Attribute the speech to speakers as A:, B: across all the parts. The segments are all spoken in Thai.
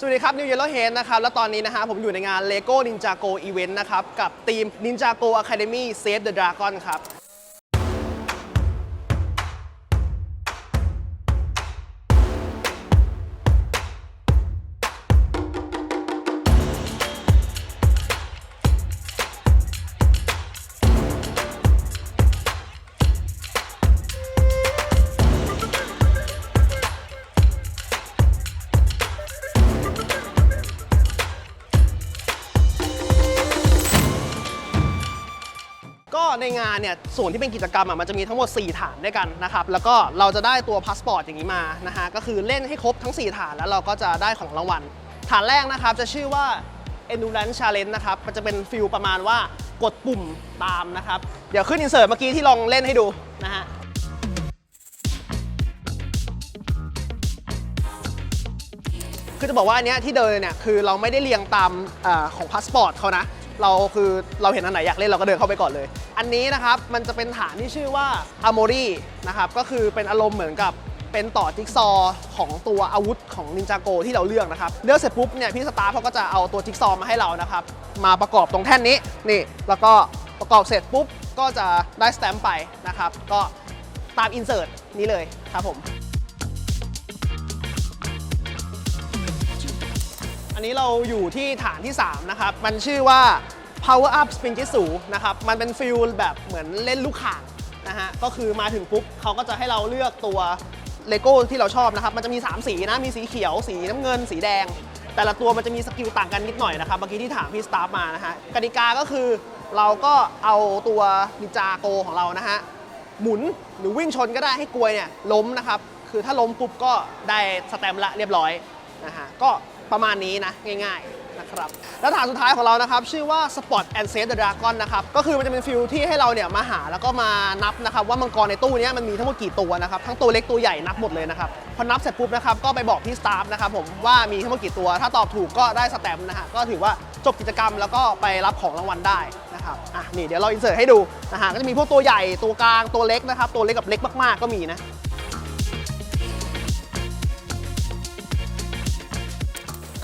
A: สวัสดีครับ New Yellow Head นะครับ และตอนนี้นะฮะผมอยู่ในงาน Lego Ninjago Event นะครับ กับทีม Ninjago Academy Save the Dragon ครับานเนี่ยส่วนที่เป็นกิจกรรมอะมันจะมีทั้งหมด 4 ฐานด้วยกันนะครับ แล้วก็เราจะได้ตัวพาสปอร์ตอย่างนี้มานะฮะก็คือเล่นให้ครบทั้ง 4 ฐานแล้วเราก็จะได้ของรางวัล ฐานแรกนะครับจะชื่อว่า endurance challenge นะครับมันจะเป็นฟิลประมาณว่ากดปุ่มตามนะครับ เดี๋ยวขึ้นอินเสิร์ตเมื่อกี้ที่ลองเล่นให้ดูนะฮะคือจะบอกว่าอันเนี้ยที่เดินเนี่ยคือเราไม่ได้เรียงตามอาของพาสปอร์ตเขานะ เราคือเราเห็นอันไหนอยากเล่นเราก็เดินเข้าไปก่อนเลย อันนี้นะครับมันจะเป็นฐานที่ชื่อว่า Armory นะครับก็คือเป็นอารมณ์เหมือนกับเป็นต่อจิ๊กซอว์ของตัวอาวุธของนินจาโกที่เราเลือกนะครับเลือกเสร็จปุ๊บเนี่ยพี่สตาร์เขาก็จะเอาตัวจิ๊กซอว์มาให้เรานะครับมาประกอบตรงแท่นนี้นี่ แล้วก็ประกอบเสร็จปุ๊บก็จะได้สแตมป์ไปนะครับก็ตามอินเสิร์ตนี้เลยครับผมอันนี้เราอยู่ที่ฐานที่ 3 นะครับ มันชื่อว่า power up spin jitsu นะครับ มันเป็นฟิลแบบเหมือนเล่นลูกข่างนะฮะ ก็คือมาถึงปุ๊บเขาก็จะให้เราเลือกตัวเลโก้ที่เราชอบนะครับ มันจะมี 3 สีนะ มีสีเขียว สีน้ำเงิน สีแดง แต่ละตัวมันจะมีสกิลต่างกันนิดหน่อยนะครับ เมื่อกี้ที่ถามพี่สตาฟมานะฮะ กติกาก็คือเราก็เอาตัวนิจาโกของเรานะฮะ หมุนหรือวิ่งชนก็ได้ให้กลวยเนี่ยล้มนะครับ คือถ้าล้มปุ๊บก็ได้สแตมละเรียบร้อยนะฮะ ก็ประมาณนี้นะง่าย ๆ นะครับ แล้วฐานสุดท้ายของเรานะครับ ชื่อว่า Spot and Save the Dragon นะครับ ก็คือมันจะเป็นฟิลที่ให้เราเนี่ยมาหาแล้วก็มานับนะครับ ว่ามังกรในตู้นี้มันมีทั้งหมดกี่ตัวนะครับ ทั้งตัวเล็กตัวใหญ่นับหมดเลยนะครับ พอนับเสร็จปุ๊บนะครับก็ไปบอกพี่สตาฟนะครับผมว่ามีทั้งหมดกี่ตัว ถ้าตอบถูกก็ได้สแตมป์นะฮะก็ถือว่าจบกิจกรรมแล้วก็ไปรับของรางวัลได้นะครับอะนี่เดี๋ยวเราอินเสิร์ตให้ดูนะฮะก็จะมีพวกตัวใหญ่ตัวกลางตัวเล็กนะครับตัวเล็กกับเล็กมากๆก็มีนะ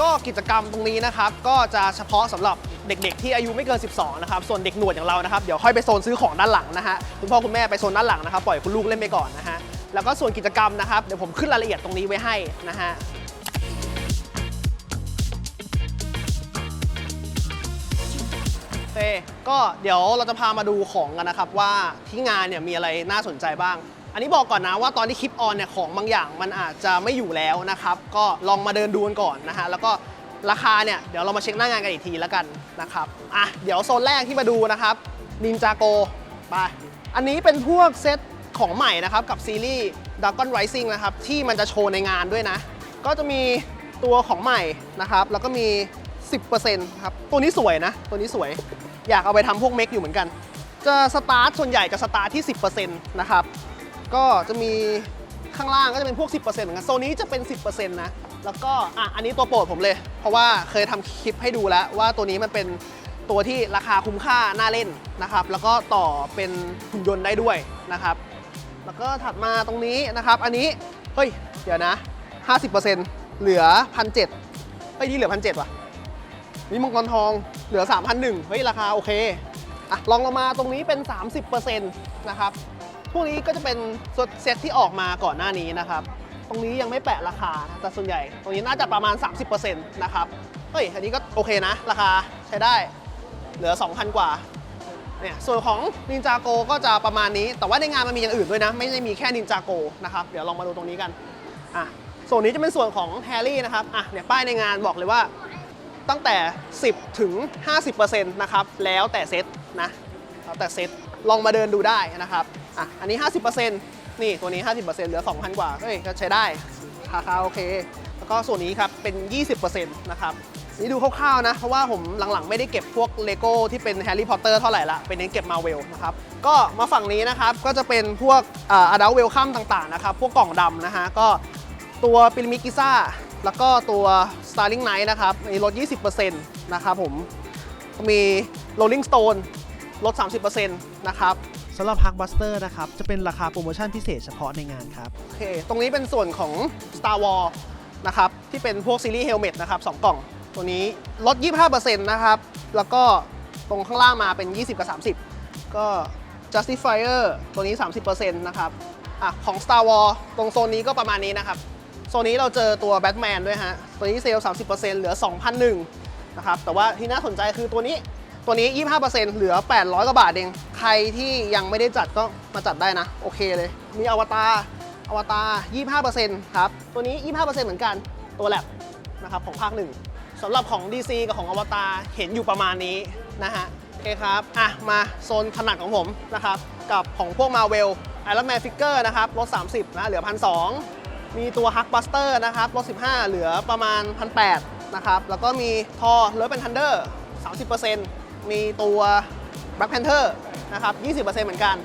A: ก็กิจกรรมตรงนี้นะครับ ก็จะเฉพาะสำหรับเด็ก ๆ ที่อายุไม่เกิน 12 นะครับ ส่วนเด็กหนวดอย่างเรานะครับ เดี๋ยวค่อยไปโซนซื้อของด้านหลังนะฮะ คุณพ่อคุณแม่ไปโซนด้านหลังนะครับ ปล่อยคุณลูกเล่นไปก่อนนะฮะ แล้วก็ส่วนกิจกรรมนะครับ เดี๋ยวผมขึ้นรายละเอียดตรงนี้ไว้ให้นะฮะเก็เดี๋ยวเราจะพามาดูของกันนะครับว่าที่งานเนี่ยมีอะไรน่าสนใจบ้าง อันนี้บอกก่อนนะว่าตอนที่คลิปออนเนี่ยของบางอย่างมันอาจจะไม่อยู่แล้วนะครับ ก็ลองมาเดินดูกันก่อนนะฮะแล้วก็ราคาเนี่ยเดี๋ยวเรามาเช็คหน้างานกันอีกทีแล้วกันนะครับอะเดี๋ยวโซนแรกที่มาดูนะครับนินจาโกไปอันนี้เป็นพวกเซตของใหม่นะครับกับซีรีส์ Dragon Rising นะครับที่มันจะโชว์ในงานด้วยนะ ก็จะมีตัวของใหม่นะครับแล้วก็มี 10%ครับตัวนี้สวยนะ ตัวนี้สวย อยากเอาไปทำพวกเมคอยู่เหมือนกัน จะสตาร์ทส่วนใหญ่จะสตาร์ทที่ 10%นะครับ ก็จะมีข้างล่างก็จะเป็นพวก 10%เหมือนกันโซนนี้จะเป็น 10%นะ แล้วก็อะอันนี้ตัวโปรดผมเลย เพราะว่าเคยทำคลิปให้ดูแล้วว่าตัวนี้มันเป็นตัวที่ราคาคุ้มค่าน่าเล่นนะครับ แล้วก็ต่อเป็นหุ่นยนต์ได้ด้วยนะครับ แล้วก็ถัดมาตรงนี้นะครับ อันนี้ เฮ้ย เดี๋ยวนะ 50%เหลือ1,700เฮ้ยนี่เหลือ1,700ว่ะ นี่มังกรทองเหลือ 3,001เฮ้ย ราคาโอเค อะลองลงมาตรงนี้เป็น 30%นะครับ พวกนี้ก็จะเป็นเซตที่ออกมาก่อนหน้านี้นะครับ ตรงนี้ยังไม่แปะราคาแต่ส่วนใหญ่ ตรงนี้น่าจะประมาณ 30%นะครับ เฮ้ย อันนี้ก็โอเคนะ ราคาใช้ได้ เหลือ 2,000 กว่า เนี่ย ส่วนของนินจาโกก็จะประมาณนี้ แต่ว่าในงานมันมีอย่างอื่นด้วยนะ ไม่ได้มีแค่นินจาโกนะครับ เดี๋ยวลองมาดูตรงนี้กัน อะ ส่วนนี้จะเป็นส่วนของแฮร์รี่นะครับ อะ เนี่ย ป้ายในงานบอกเลยว่าตั้งแต่ 10 ถึง 50%นะครับ แล้วแต่เซตนะ แล้วแต่เซต ลองมาเดินดูได้นะครับ อะ อันนี้ 50%นี่ตัวนี้ 50%เหลือ 2,000 กว่าเฮ้ยก็ใช้ได้ราคาโอเค แล้วก็ส่วนนี้ครับ เป็น 20%นะครับนี่ดูคร่าวๆนะ เพราะว่าผมหลังๆ ไม่ได้เก็บพวกเลโก้ที่เป็นแฮร์รี่พอตเตอร์เท่าไหร่ละ เป็นเน้นเก็บมาเวลนะครับ ก็มาฝั่งนี้นะครับ ก็จะเป็นพวกอะดัลเวลคัมต่างๆนะครับ พวกกล่องดำนะฮะ ก็ตัวปิรามิกิซ่า แล้วก็ตัว Starling Knight นะครับมีลด 20%นะครับผม มี Rolling Stone ลด 30%นะครับ สำหรับ Park Buster นะครับ จะเป็นราคาโปรโมชั่นพิเศษเฉพาะในงานครับ โอเค ตรงนี้เป็นส่วนของ Star Wars นะครับ ที่เป็นพวกซีรีส์เฮลเมตนะครับ2กล่อง ตัวนี้ลด 25%นะครับ แล้วก็ตรงข้างล่างมาเป็น 20 กับ 30 ก็ Justifier ตัวนี้ 30%นะครับอะของ Star Wars ตรงโซนนี้ก็ประมาณนี้นะครับ โซนนี้เราเจอตัวแบทแมนด้วยฮะ ตัวนี้เซลล์30%เหลือ 2,001นะครับ แต่ว่าที่น่าสนใจคือตัวนี้ ตัวนี้ 25%เหลือ 800 กว่าบาทเอง ใครที่ยังไม่ได้จัดก็มาจัดได้นะ โอเคเลย มีอวตารอวตาร25%ครับ ตัวนี้ 25%เหมือนกัน ตัวแลบนะครับของภาคหนึ่งสำหรับของ DC กับของอวตารเห็นอยู่ประมาณนี้นะฮะ โอเคครับ อะ มาโซนถนัดของผมนะครับ กับของพวก Marvel Iron Man Figure นะครับลด 30 นะ เหลือ 1,200 มีตัว Hulk Buster นะครับลด 15 เหลือประมาณ 1,800 นะครับ แล้วก็มีทอเลิฟเป็น Thunder 30% มีตัว Black Panther นะครับ 20%เหมือนกัน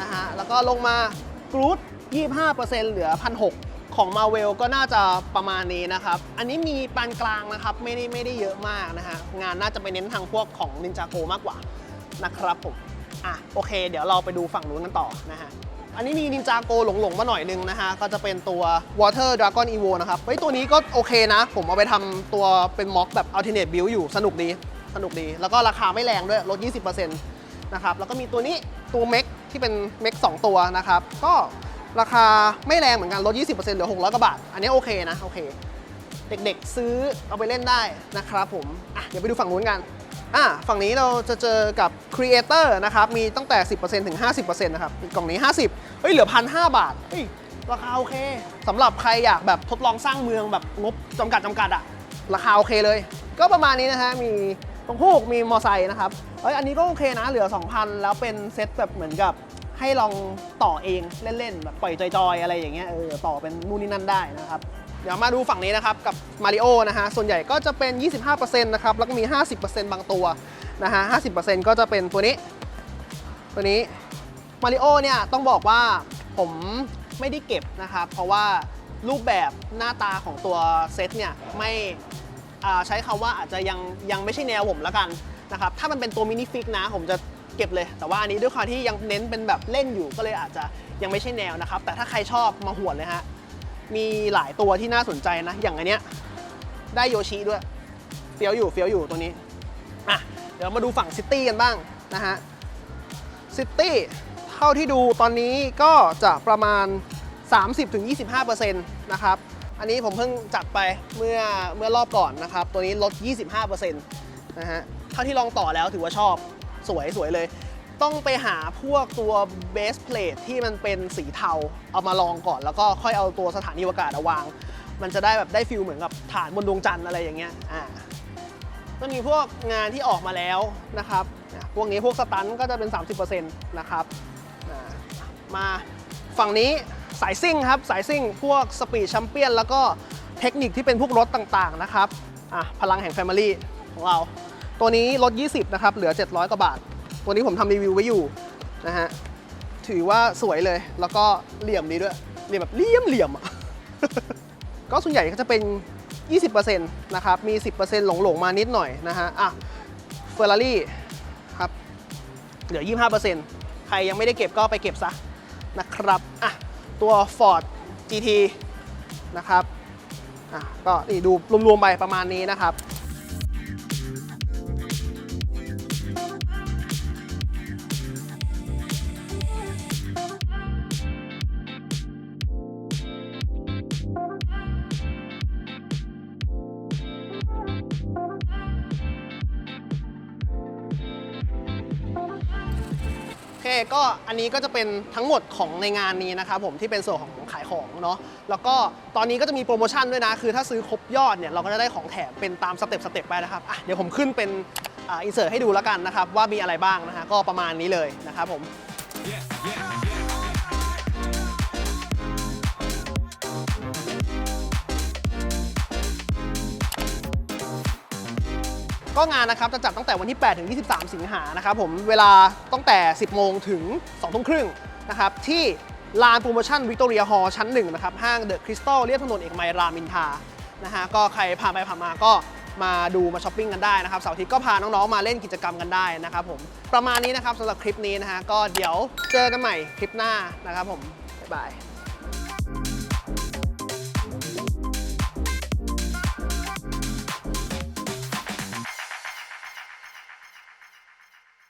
A: นะฮะ แล้วก็ลงมา Groot 25%เหลือ 1,600 ของ Marvel ก็น่าจะประมาณนี้นะครับ อันนี้มีปานกลางนะครับ ไม่ได้ไม่ได้เยอะมากนะฮะ งานน่าจะไปเน้นทางพวกของ Ninjago มากกว่านะครับผม อะโอเค เดี๋ยวเราไปดูฝั่งนู้นกันต่อนะฮะอันนี้มีนินจาโกหลงๆมาหน่อยนึงนะฮะ ก็จะเป็นตัว Water Dragon Evo นะครับ เฮ้ย ตัวนี้ก็โอเคนะ ผมเอาไปทำตัวเป็นม็อกแบบ Alternate Build อยู่สนุกดี สนุกดี แล้วก็ราคาไม่แรงด้วยลด 20%นะครับแล้วก็มีตัวนี้ตัวเม็กที่เป็นเม็ก2ตัวนะครับก็ราคาไม่แรงเหมือนกันลด 20%เหลือ 600กว่าบาท อันนี้โอเคนะโอเค เด็กๆซื้อเอาไปเล่นได้นะครับผมอะเดี๋ยวไปดูฝั่งนู้นกันอะฝั่งนี้เราจะเจอกับ Creator นะครับมีตั้งแต่ 10%ถึง 50%นะครับกล่องนี้ 50เฮ้ยเหลือ1,500บาทเฮ้ยราคาโอเคสำหรับใครอยากแบบทดลองสร้างเมืองแบบงบจำกัดจำกัดอะราคาโอเคเลย ก็ประมาณนี้นะฮะมี รงพูกมีมอไซค์นะครับเฮ้ยอันนี้ก็โอเคนะเหลือ 2,000 แล้วเป็นเซตแบบเหมือนกับให้ลองต่อเองเล่นๆแบบปล่อยจอยๆ อะไรอย่างเงี้ยเออต่อเป็นนู่นนี่นั่นได้นะครับเดี๋ยวมาดูฝั่งนี้นะครับกับมาริโอนะฮะส่วนใหญ่ก็จะเป็น 25%นะครับแล้วก็มี 50%บางตัวนะฮะ50%ก็จะเป็นตัวนี้ ตัวนี้มาริโอเนี่ยต้องบอกว่าผมไม่ได้เก็บนะครับเพราะว่ารูปแบบหน้าตาของตัวเซตเนี่ยไม่ ใช้คำว่าอาจจะยังยังไม่ใช่แนวผมแล้วกันนะครับถ้ามันเป็นตัวมินิฟิกนะผมจะเก็บเลย แต่ว่าอันนี้ด้วยความที่ยังเน้นเป็นแบบเล่นอยู่ก็เลยอาจจะยังไม่ใช่แนวนะครับ แต่ถ้าใครชอบมาหวดเลยฮะมีหลายตัวที่น่าสนใจนะ อย่างอันเนี้ยได้โยชิด้วยเฟี้ยวอยู่เฟี้ยวอยู่ตัวนี้อะเดี๋ยวมาดูฝั่งซิตี้กันบ้างนะฮะซิตี้เท่าที่ดูตอนนี้ก็จะประมาณ 30-25%นะครับ อันนี้ผมเพิ่งจัดไปเมื่อเมื่อรอบก่อนนะครับ ตัวนี้ลด 25%นะฮะเท่าที่ลองต่อแล้วถือว่าชอบสวยสวยเลย ต้องไปหาพวกตัวเบสเพลทที่มันเป็นสีเทาเอามาลองก่อน แล้วก็ค่อยเอาตัวสถานีอวกาศเอาวาง มันจะได้แบบได้ฟิลเหมือนกับฐานบนดวงจันทร์อะไรอย่างเงี้ยอ่าก็มีพวกงานที่ออกมาแล้วนะครับ พวกนี้พวกสตันก็จะเป็น 30%นะครับ มาฝั่งนี้ สายซิ่งครับ สายซิ่ง พวกสปีดแชมเปี้ยน แล้วก็เทคนิคที่เป็นพวกรถต่างๆนะครับอะพลังแห่ง Family ของเรา ตัวนี้ลด 20 นะครับ เหลือ 700 กว่าบาท ตัวนี้ผมทำรีวิวไว้อยู่นะฮะถือว่าสวยเลยแล้วก็เหลี่ยมดีด้วยเหลี่ยมแบบเหลี่ยมเหลี่ยมก็ส่วนใหญ่ก็จะเป็น 20%นะครับ มี 10%หลงหลงๆมานิดหน่อยนะฮะอะเฟอร์รารี่ครับเหลือ 25%ใครยังไม่ได้เก็บก็ไปเก็บซะนะครับอะ ตัว Ford GT นะครับ อะก็นี่ดูรวมๆไปประมาณนี้นะครับ อเคก็อันนี้ก็จะเป็นทั้งหมดของในงานนี้นะครับผมที่เป็นส่วนของขายของเนาะแล้วก็ตอนนี้ก็จะมีโปรโมชั่นด้วยนะ คือถ้าซื้อครบยอดเนี่ยเราก็จะได้ของแถมเป็นตามสเต็ปสเต็ปไปนะครับอะเดี๋ยวผมขึ้นเป็นอินเสิร์ตให้ดูแล้วกันนะครับว่ามีอะไรบ้างนะฮะก็ประมาณนี้เลยนะครับผม ก็งานนะครับจะจัดตั้งแต่วันที่ 8 ถึง 23 สิงหานะครับผมเวลาตั้งแต่ 10 โมงถึง2ทุ่มครึ่งนะครับที่ลานโปรโมชั่นวิกตอเรียฮอลชั้น1นะครับห้างเดอะคริสตัลเรียบถนนเอกมัยรามินทานะฮะก็ใครผ่านไปผ่านมาก็มาดูมาช้อปปิ้งกันได้นะครับเสาร์อาทิตย์ก็พาน้องๆมาเล่นกิจกรรมกันได้นะครับผมประมาณนี้นะครับสำหรับคลิปนี้นะฮะก็เดี๋ยวเจอกันใหม่คลิปหน้านะครับผมบ๊ายบาย